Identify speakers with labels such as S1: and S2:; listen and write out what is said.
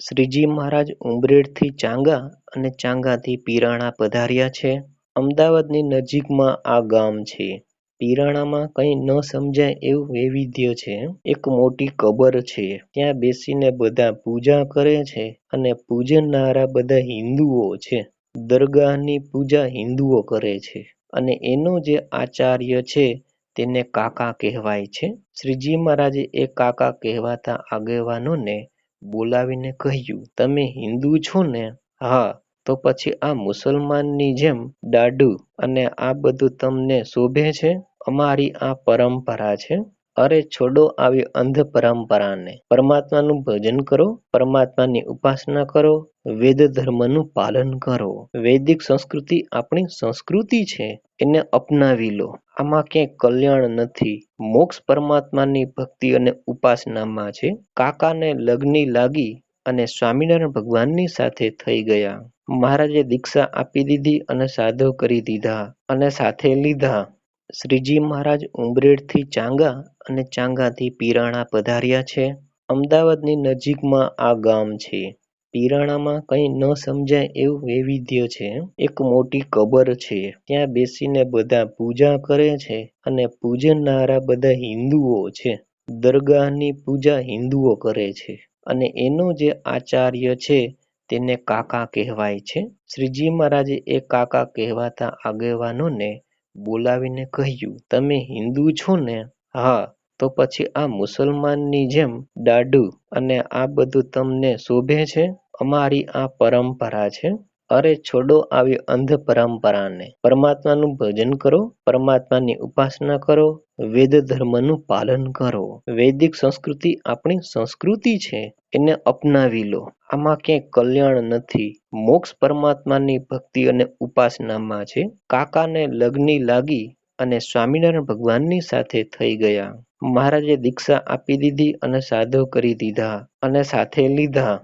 S1: શ્રીજી મહારાજ ઉમરેડથી ચાંગા અને ચાંગાથી પીરાણા પધાર્યા છે. અમદાવાદની નજીકમાં આ ગામ છે. પીરાણામાં કંઈ ન સમજાય એવું વૈવિધ્ય છે. એક મોટી કબર છે. ત્યાં બેસીને બધા પૂજા કરે છે અને પૂજનારા બધા હિન્દુઓ છે. દરગાહની પૂજા હિન્દુઓ કરે છે અને એનો જે આચાર્ય છે તેને કાકા કહેવાય છે. શ્રીજી મહારાજે એ કાકા કહેવાતા આગેવાનોને બોલાવીને કહ્યું, તમે હિન્દુ છો ને? હા તો પછી આ મુસલમાનની જેમ દાઢું અને આ બધું તમને શોભે છે? અમારી આ પરંપરા છે. અરે છોડો આવી અંધ પરંપરાને. પરમાત્માનું ભજન કરો, પરમાત્માની ઉપાસના કરો, વેદ ધર્મનું પાલન કરો. વૈદિક સંસ્કૃતિ આપણી સંસ્કૃતિ છે. એને અપનાવી લો. આમાં ક્યાંય કલ્યાણ નથી. મોક્ષ પરમાત્માની ભક્તિ અને ઉપાસનામાં છે. કાકાને લગ્ની લાગી અને સ્વામિનારાયણ ભગવાનની સાથે થઈ ગયા. મહારાજે દીક્ષા આપી દીધી અને સાધુ કરી દીધા અને સાથે લીધા. શ્રીજી મહારાજ ઉમરેડથી ચાંગા અને ચાંગાથી પીરાણા પધાર્યા છે. અમદાવાદની નજીકમાં આ ગામ છે. પીરાણામાં કંઈ ન સમજાય એવું વૈવિધ્ય છે. એક મોટી કબર છે. ત્યાં બેસીને બધા પૂજા કરે છે અને પૂજનારા બધા હિન્દુઓ છે. દરગાહની પૂજા હિન્દુઓ કરે છે અને એનો જે આચાર્ય છે તેને કાકા કહેવાય છે. શ્રીજી મહારાજે એ કાકા કહેવાતા આગેવાનોને બોલાવીને કહ્યું, તમે હિન્દુ છો ને? હા તો પછી આ મુસલમાનની જેમ દાઢું અને આ બધું તમને શોભે છે? અમારી આ પરંપરા છે. અરે છોડો આવી અંધ પરંપરાને. પરમાત્માનું ભજન કરો, પરમાત્માની ઉપાસના કરો, વેદ ધર્મનું પાલન કરો. વૈદિક સંસ્કૃતિ આપણી સંસ્કૃતિ છે. એને અપનાવી લો. આમાં ક્યાંય કલ્યાણ નથી. મોક્ષ પરમાત્માની ભક્તિ અને ઉપાસનામાં છે. કાકાને લગ્ની લાગી અને સ્વામિનારાયણ ભગવાનની સાથે થઈ ગયા. મહારાજે દીક્ષા આપી દીધી અને સાધુ કરી દીધા અને સાથે લીધા.